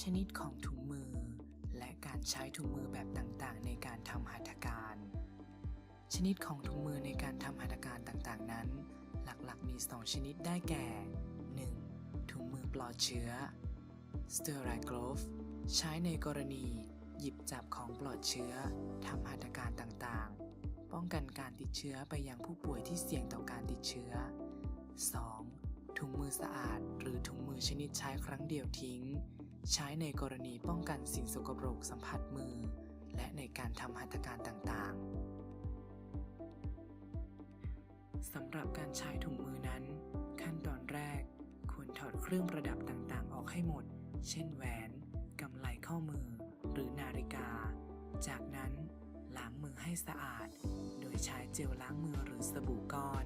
ชนิดของถุงมือ และการใช้ถุงมือแบบต่างๆ ในการทำหัตถการ ชนิดของถุงมือในการทำหัตถการต่างๆ นั้น หลักๆ มี 2 ชนิดได้แก่ 1. ถุงมือปลอดเชื้อ sterile glove ใช้ในกรณี หยิบจับของปลอดเชื้อทำหัตถการต่างๆ ป้องกันการติดเชื้อไปยังผู้ป่วยที่เสี่ยงต่อการติดเชื้อ 2. ถุงมือสะอาด หรือถุงมือชนิดใช้ครั้งเดียวทิ้ง ใช้ในกรณีป้องกันสิ่งสกปรกสัมผัสมือ และในการทำหัตถการต่างๆสำหรับการใช้ถุงมือนั้น ขั้นตอนแรก ควรถอดเครื่องประดับต่างๆ ออกให้หมด เช่นแหวนกำไลข้อมือ หรือนาฬิกา จากนั้นล้างมือให้สะอาด โดยใช้เจลล้างมือหรือสบู่ก้อน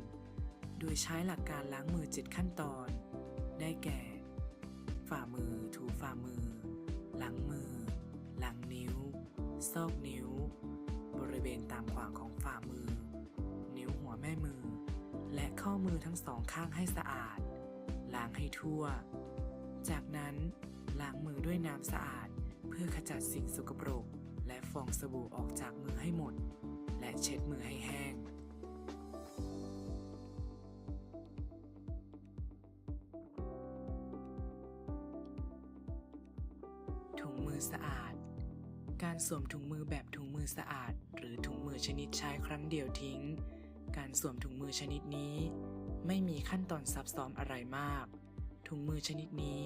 โดยใช้หลักการล้างมือ 7 ขั้นตอน ได้แก่ ฝ่ามือ ถูฝ่ามือ หลังมือ หลังนิ้ว ซอกนิ้ว บริเวณตามขวางของฝ่ามือ นิ้วหัวแม่มือ และข้อมือทั้งสองข้างให้สะอาด ล้างให้ทั่ว จากนั้นล้างมือด้วยน้ำสะอาดเพื่อขจัดสิ่งสกปรก และฟองสบู่ออกจากมือให้หมด และเช็ดมือให้ สะอาด การสวมถุงมือแบบถุงมือสะอาด หรือถุงมือชนิดใช้ครั้งเดียวทิ้ง การสวมถุงมือชนิดนี้ ไม่มีขั้นตอนซับซ้อนอะไรมาก ถุงมือชนิดนี้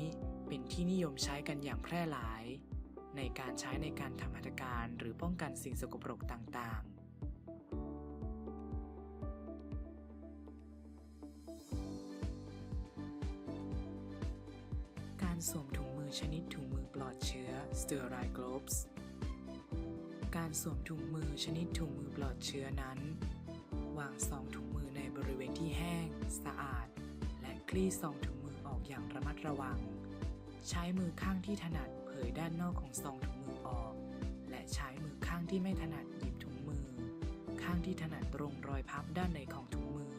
เป็นที่นิยมใช้กันอย่างแพร่หลาย ในการใช้ในการทำหัตถการหรือป้องกันสิ่งสกปรกต่างๆการสวมถุง ชนิดถุงมือปลอดเชื้อ sterile gloves การสวมถุงมือชนิดถุงมือปลอดเชื้อนั้น วางซองถุงมือในบริเวณที่แห้ง สะอาด และคลี่ซองถุงมือออกอย่างระมัดระวัง ใช้มือข้างที่ถนัดเผยด้านนอกของซองถุงมือออก และใช้มือข้างที่ไม่ถนัดหยิบถุงมือ ข้างที่ถนัดตรงรอยพับด้านในของถุงมือ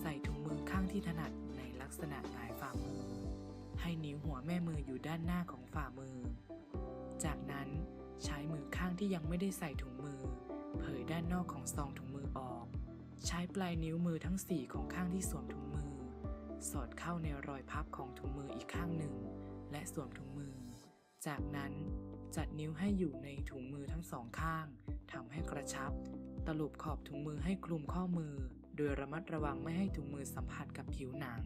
ใส่ถุงมือข้างที่ถนัดในลักษณะหงายฝ่ามือ ให้นิ้วหัวแม่มืออยู่ด้านหน้าของฝ่ามือ จากนั้นใช้มือข้างที่ยังไม่ได้ใส่ถุงมือ เผยด้านนอกของซองถุงมือออก ใช้ปลายนิ้วมือทั้งสี่ของข้างที่สวมถุงมือ สอดเข้าในรอยพับของถุงมืออีกข้างหนึ่ง และสวมถุงมือ จากนั้นจัดนิ้วให้อยู่ในถุงมือทั้งสองข้างทำให้กระชับ ตลุบขอบถุงมือให้คลุมข้อมือ โดยระมัดระวังไม่ให้ถุงมือสัมผัสกับผิวหนัง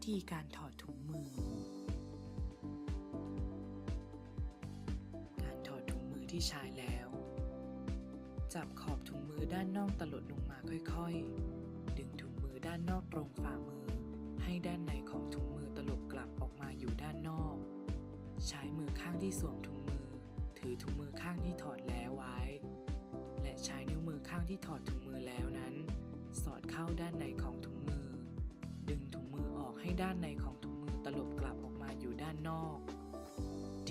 วิธีการถอดถุงมือ การถอดถุงมือที่ใช้แล้ว จับขอบถุงมือด้านนอกตลดลงมาค่อยๆ ดึงถุงมือด้านนอกตรงฝ่ามือ ให้ด้านในของถุงมือตลบกลับออกมาอยู่ด้านนอก ใช้มือข้างที่สวมถุงมือ ถือถุงมือข้างที่ถอดแล้วไว้ และใช้นิ้วมือข้างที่ถอดถุงมือแล้วนั้น สอดเข้าด้านในของถุง ด้านในของถุงมือตลบกลับออกมาอยู่ด้านนอก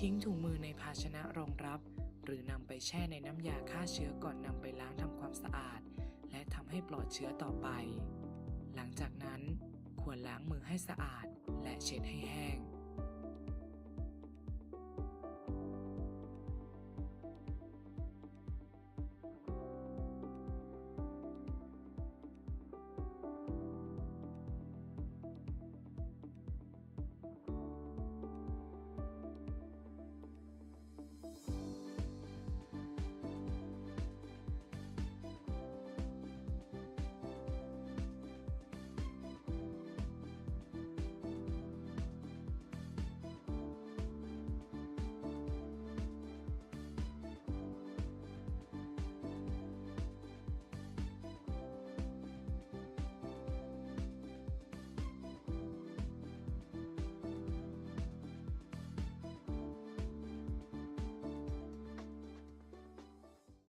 ทิ้งถุงมือในภาชนะรองรับ หรือนำไปแช่ในน้ำยาฆ่าเชื้อก่อนนำไปล้างทำความสะอาด และทำให้ปลอดเชื้อต่อไป หลังจากนั้นควรล้างมือให้สะอาดและเช็ดให้แห้ง